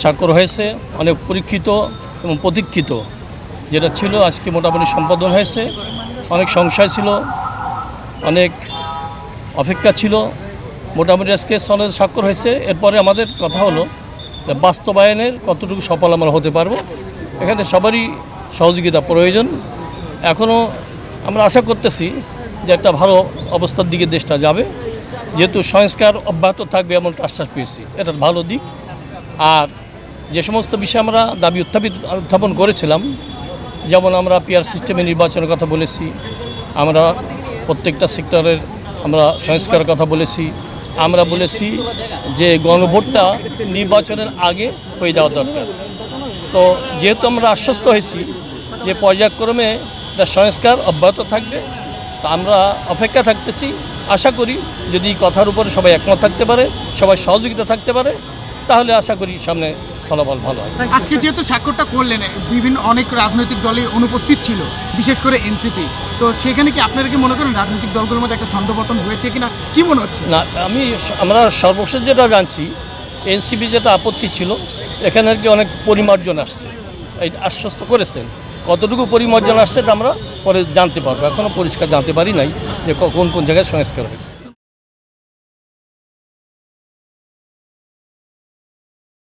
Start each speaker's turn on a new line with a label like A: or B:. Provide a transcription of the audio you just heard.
A: স্বাক্ষর হয়েছে, অনেক পরীক্ষিত এবং প্রতীক্ষিত। যেটা ছিল আজকে মোটামুটি সম্পাদন হয়েছে। অনেক সংশয় ছিল, অনেক অপেক্ষা ছিল। মোটামুটি আজকে সনদ স্বাক্ষর হয়েছে। এরপরে আমাদের কথা হলো বাস্তবায়নের কতটুকু সফল আমরা হতে পারব। এখানে সবারই সহযোগিতা প্রয়োজন। এখনও আমরা আশা করতেছি যে একটা ভালো অবস্থার দিকে দেশটা যাবে। যেহেতু সংস্কার অব্যাহত থাকবে এমন আশ্বাস পেয়েছি। এটা ভালো দিক। আর যে সমস্ত বিষয়ে আমরা দাবি উত্থাপিত, উত্থাপন করেছিলাম, যেমন আমরা পিআর সিস্টেমে নির্বাচনের কথা বলেছি, আমরা প্রত্যেকটা সেক্টরের আমরা সংস্কারের কথা বলেছি, আমরা বলেছি যে গণভোটটা নির্বাচনের আগে হয়ে যাওয়া দরকার। তো যেহেতু আমরা আশ্বস্ত হয়েছি যে পর্যায়ক্রমে সংস্কার অব্যাহত থাকবে, তা আমরা অপেক্ষা থাকতেছি। আশা করি যদি কথার উপরে সবাই একমত থাকতে পারে, সবাই সহযোগিতা থাকতে পারে, তাহলে আশা করি সামনে ফলাফল ভালো হয়।
B: আজকে যেহেতু স্বাক্ষরটা করলেন বিভিন্ন অনেক রাজনৈতিক দলে অনুপস্থিত ছিল বিশেষ করে এনসিপি তো সেখানে কি আপনারা কি মনে করেন রাজনৈতিক দলগুলোর মধ্যে একটা ছন্দপতন হয়েছে কিনা? কি মনে হচ্ছে?
A: না আমি আমরা সর্বশেষ যেটা জানছি এনসিপি যেটা আপত্তি ছিল এখানে আর কি অনেক পরিমার্জন আসছে। এই আশ্বস্ত করেছেন। কতটুকু পরিমার্জন আসছে এটা আমরা পরে জানতে পারব। এখনও পরিষ্কার জানতে পারি নাই যে কোন কোন জায়গায় সংস্কার হয়েছে।